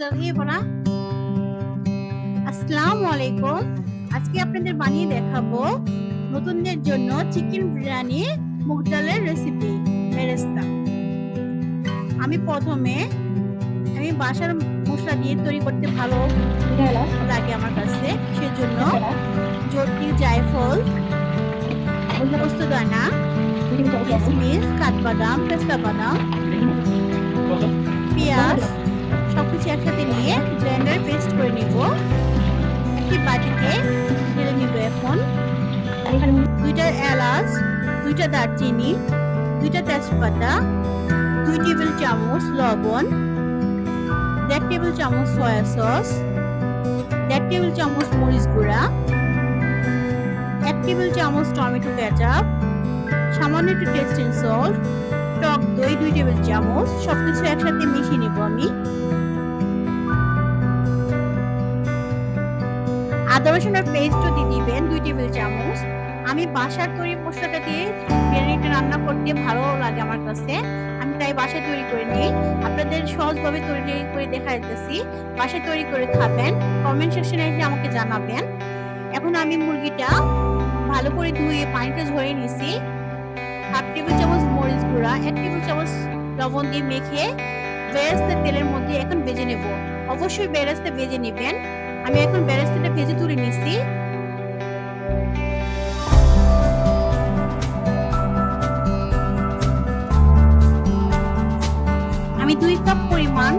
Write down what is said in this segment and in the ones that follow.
না আসসালামু আজকে আপনাদের বানিয়ে দেখাবো নতুনদের জন্য চিকেন বিরিয়ানি মুগ ডালের রেসিপি বেরেস্তা আমি প্রথমে, আমি বাসার মশলা দিয়ে তৈরি করতে ভালো লাগে আমার কাছে, সেজন্য জটি জায়ফল পোস্তদানা কিশমিশ কাঠবাদাম, পেস্তা বাদাম, পেঁয়াজ সবকিছু একসাথে নিয়ে ব্লেন্ডার পেস্ট করে নিব। একটি বাটিতে ঢেলে নিব এখন। দুইটা এলাচ, দুইটা দারচিনি, দুইটা তেজপাতা, দুই টেবিল চামচ লবণ, দেড় টেবিল চামচ সয়া সস দেড় টেবিল চামচ মরিচ গুঁড়া, এক টেবিল চামচ টমেটো কেচাপ, সামান্য একটু টেস্টিং সল্ট টক দই দুই টেবিল চামচ, সবকিছু একসাথে মিশিয়ে নেব আমি। আদা রসুনের পেস্টও দিয়ে দিবেন, দুই টেবিল চামচ। আমি বাসার তৈরি মশলাটা দিয়ে বিরিয়ানিটা রান্না করতে ভালো লাগে আমার কাছে। আমি তাই বাসায় তৈরি করে নিই। আপনাদের সহজভাবে তৈরি করে দেখা দিতেছি বাসায় তৈরি করে খাবেন। কমেন্ট সেকশনে এসে আমাকে জানাবেন। এখন আমি মুরগিটা ভালো করে ধুয়ে পানিটা ঝরিয়ে নিছি। হাফ টেবিল চামচ মরিচ গুঁড়া, এক টেবিল চামচ লবণ দিয়ে মেখে বেরেস্তা তেলের মধ্যে এখন ভেজে নেব। অবশ্যই বেরেস্তা ভেজে নেবেন। আমি এখন বেরেস্তাটা ভেজে তুলে নিছি। আমি দুই কাপ পরিমাণ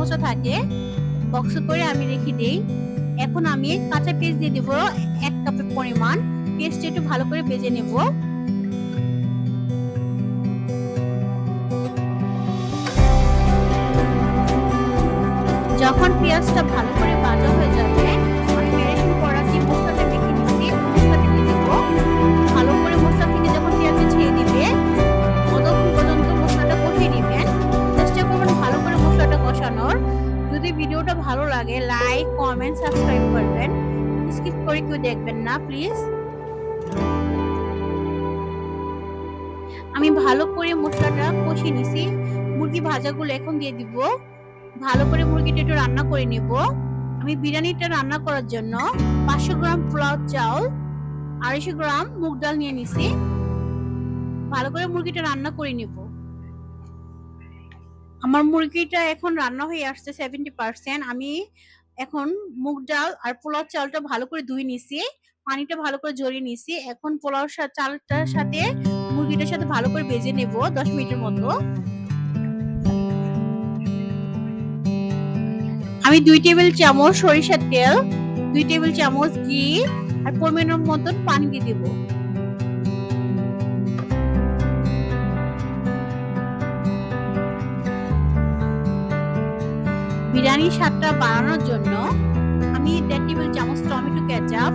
মশা থাকে বক্স করে আমি রেখে দিই। এখন আমি কাঁচা পেঁয়াজ দিয়ে দেবো এক কাপের পরিমাণ। পেঁয়াজটা একটু ভালো করে ভেজে নেব। যখন পেঁয়াজটা ভালো করে কমেন্ট সাবস্ক্রাইব করবেন। স্কিপ করে কেউ দেখবেন না প্লিজ আমি ভালো করে মশলাটা কষিয়ে নিছি। মুরগি ভাজাগুলো এখন দিয়ে দিব। ভালো করে মুরগিটা একটু রান্না করে নেব। আমি বিরিয়ানিটা রান্না করার জন্য পাঁচশো গ্রাম পোলাও চাউল আড়াইশো গ্রাম মুগ ডাল নিয়ে নিছি। ভালো করে মুরগিটা রান্না করে নিব। আমার মুরগিটা এখন রান্না হয়ে আসছে সেভেন্টি পার্সেন্ট আমি এখন মুগ ডাল আর পোলাও চালটা ভালো করে ধুয়ে নিছি, পানিটা ভালো করে জড়িয়ে নিছি। এখন পোলাও চালটার সাথে মুরগিটার সাথে ভালো করে ভেজে নেব দশ মিনিটের মতো। আমি দুই টেবিল চামচ সরিষার তেল, দুই টেবিল চামচ ঘি আর পরিমাণের মতন পানি দিয়ে দেব। বিরিয়ানির স্বাদটা বাড়ানোর জন্য আমি দেড় টেবিল চামচ টমেটো কেচাপ,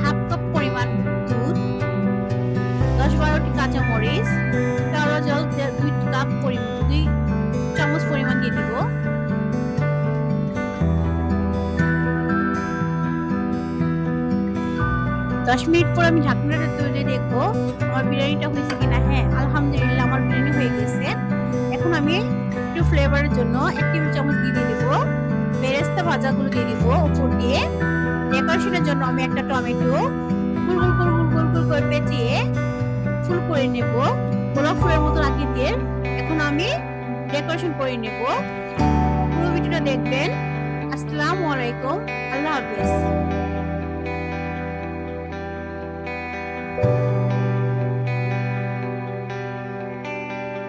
হাফ কাপ পরিমাণ দুধ, দশ বারোটি কাঁচামরিচ কেওড়া জল দুই কাপ দুই চামচ পরিমাণ দিয়ে দিব। দশ মিনিট পর আমি ঢাকনাটা তুলে দেখব আমার বিরিয়ানিটা হয়েছে কিনা। হ্যাঁ আলহামদুলিল্লাহ আমার বিরিয়ানি হয়ে গেছে। এখন আমি একটু ফ্লেভারের জন্য এক টেবিল চামচ দিয়ে দিব, বেরেস্তা ভাজাগুলো দিয়ে দিব উপর দিয়ে। ডেকোরেশনের জন্য আমি একটা টমেটো গুল গুল গুল করে পেঁচিয়ে ফুল করে নেব। গোলাপ ফুলের মতো আকৃতির। এখন আমি ডেকোরেশন করে নেব। পুরো ভিডিওটা দেখবেন। আসসালামু আলাইকুম। আল্লাহ হাফিজ।